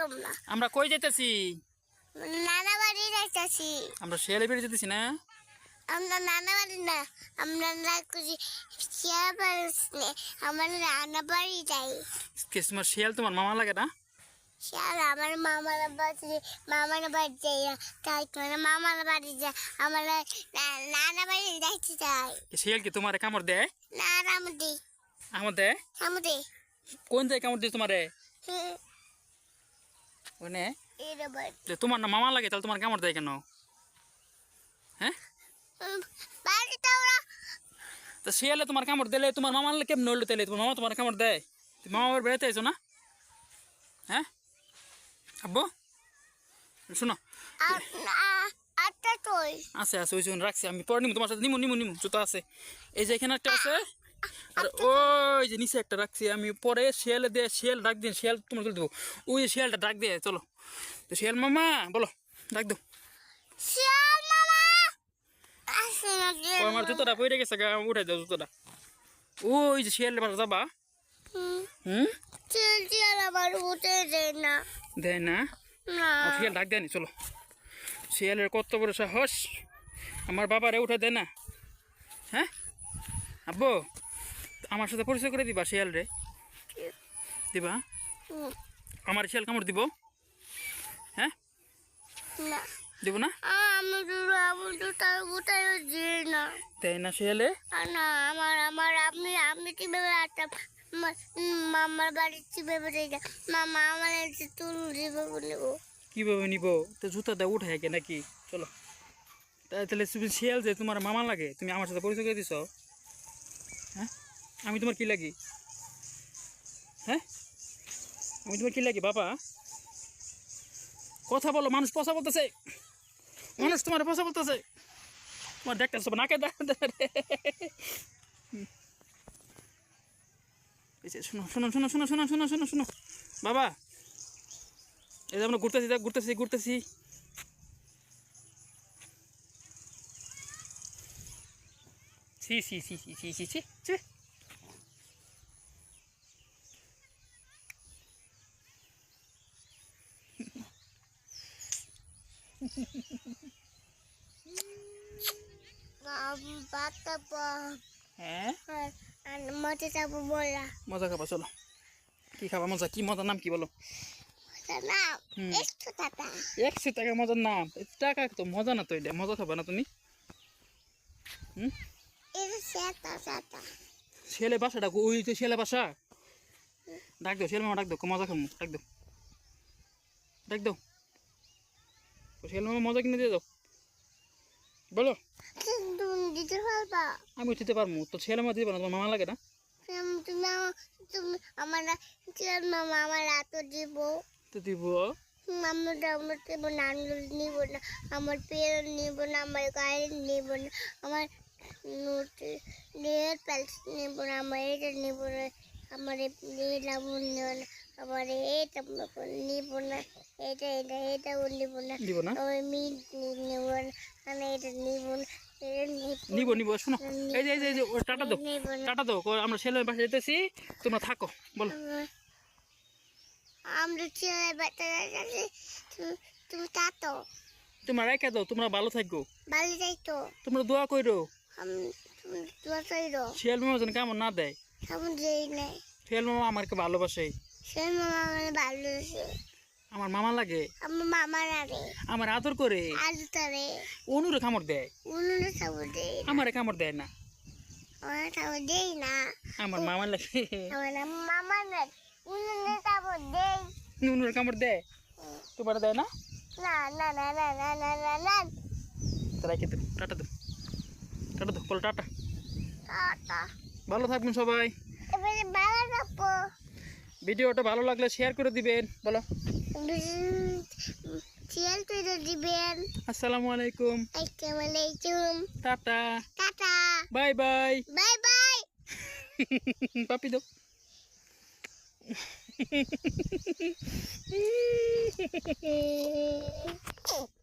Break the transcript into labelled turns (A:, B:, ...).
A: তোমরা
B: আমরা কই যেতেছি
A: নানা বাড়ি যাইতেছি।
B: আমরা শিয়ালে বেড়ে যেতেছি না?
A: আমরা নানা বাড়ি না আমরা না করি শিয়া বাড়ি আমরা নানা বাড়ি যাই।
B: তোমার শিয়াল তোমার মামা লাগে না?
A: শিয়াল আমার মামার বাড়ি মামার বাড়ি যাই। তাই তোমার মামার বাড়ি যাই আমরা নানা বাড়ি যাইতে চাই।
B: শিয়াল কি তোমার কামড় দেয়?
A: না আমাদের
B: আমার দেয়?
A: আমাদের
B: কোন দেয় কামড় দিয়ে তোমারে? ওনে তোমার না মামা লাগে তাহলে তোমার কামড় দেয় কেন? হ্যাঁ? তো শিয়ালে তোমার কামড় দিলে তোমার মামা লাগে কেমন নড়লো তাহলে? তোমার মামা তোমার কামড় দেয়? তুমি মামা বাড়ি বেড়াতে আইছো না? হ্যাঁ? আব্বু? শোনো। আছে আছে ওই রাখছি আমি পরে নিমু তোমার সাথে নিমু নিমু নিমু জুতো আছে। এই যে এখানে একটা আছে। আর ওই যে নিচে একটা রাখছি আমি পরে শিয়ালে দিয়ে শিয়াল ডাক দিন শিয়াল তোমার চলে দেবো। ওই শিয়ালটা ডাক দিয়ে চলো। তো শিয়াল মামা বলো ডাক দাও।
A: শিয়াল
B: ও আমার জুতোটা পড়ে গেছে গা উঠাই দাও জুতোটা। ওই যে শিয়ালের পাশে যাবা? হুম।
A: শিয়াল শিয়াল আবার উঠে যায় না।
B: দেয় না? শিয়াল ডাক দেয়নি চলো। শিয়ালের কত বড় সাহস আমার বাবারে উঠে দেয় না। হ্যাঁ? আব্বু? আমার সাথে পরিচয় করে দিবা শিয়াল রে দিবা? আমার শিয়াল কামড় দিব? হ্যাঁ? দিব না?
A: না।
B: শিয়ালে?
A: না আমার আমার আপনি আপনি কীভাবে মামার বাড়ি কীভাবে যাই মামা আমার দিবে
B: কীভাবে নিব? তো জুতা দেয় উঠে কে নাকি? চলো। তাহলে তুমি শিয়াল যে তোমার মামা লাগে তুমি আমার সাথে পরিচয় করে দিছ। হ্যাঁ? আমি তোমার কি লাগি? হ্যাঁ? আমি তোমার কি লাগি, বাবা? কথা বলো, মানুষ পচা বলতেছে। মানুষ তোমার পচা বলতেছে। তোমার দেখতে সব নাকে শোনো শোনো শোনো শোনো শোনো শোনো শোনো শোনো। বাবা, এই যে আমরা ঘুরতেছি, দেখ, ঘুরতেছি ঘুরতেছি। সি সি সি সি সি সি সি সি
A: বাচ্চা
B: হ্যাঁ
A: আর মতে যাব বলা
B: মজা খাবা চলো। কি খাবা? মজা? কি মজার নাম কি বলো? একশো টাকা। মজার নাম? টাকা তো মজা না তো এটা? মজা খাবা না তুমি? ছেলে বাসাটা ওই তো ছেলে বাসা। ডাক দাও ছেলে মামা ডাক দাও মজা খাব ডাক দাও। ডাক দাও। ও ছেলে মামা মজা কিনে দিয়ে দাও। বলো।
A: তুমি দিতে পারবা?
B: আমি উঠিতে পারব তো ছেলে মামা দিতে পারব তোমার মামা লাগে না?
A: তুমি আমার মামা আমার এত দিব।
B: তো দিব।
A: আমার আমার দেবো না নিব না আমার নিব না আমার গায়ে নিব না আমার নেল প্যালস নিব না আমার এটা নিব না। আমার নিব না আমার এটা নিব না এটা এটা এটাও নিব না।
B: দিব না?
A: ওই মিট নিব না আমি এটা নিব না নিব
B: নিব নিব শোনো। এই যে এই যে টাটা দাও টাটা দাও আমরা ছেলের বাসা যেতেছি তোমরা থাকো বলো।
A: আমরা ছেলে বাচ্চা যাচ্ছি তুমি তাতো
B: তোমরা রেখে দাও তোমরা ভালো থাকো।
A: বালি যাইতো
B: তোমরা দোয়া করো
A: আমি তোমার চাইরো
B: শিয়াল মামা যেন কেমন না দেয়।
A: সামন যেই নাই।
B: শিয়াল মামা আমাকে ভালোবাসে।
A: মামা আমার ভালোবাসে।
B: আমার মামা লাগে।
A: আমার মামার আরে
B: আমার আদর করে।
A: আজ তারে।
B: অনুরে কামড় দেয়।
A: সাবু দেই না।
B: আমারে কামড় দেয় না।
A: আমার সাবু দেই না।
B: আমার মামা লাগে।
A: আমার মামা নাই উনুনে সাবু দেই
B: অনুরে কামড় দেয়। তোমার দেয় না?
A: না না না না না না না না।
B: তারা খেতে টাটা দাও টাটা দাও বলো টাটা।
A: টাটা।
B: ভালো থাকবেন সবাই। ভিডিওটা ভালো লাগলে শেয়ার করে দিবেন বলো।
A: শিয়াল তুলে দিবেন।
B: আসসালামু আলাইকুম।
A: আসসালামু আলাইকুম।
B: Tata.
A: Tata.
B: Bye bye.
A: Bye bye.
B: পাপি দাও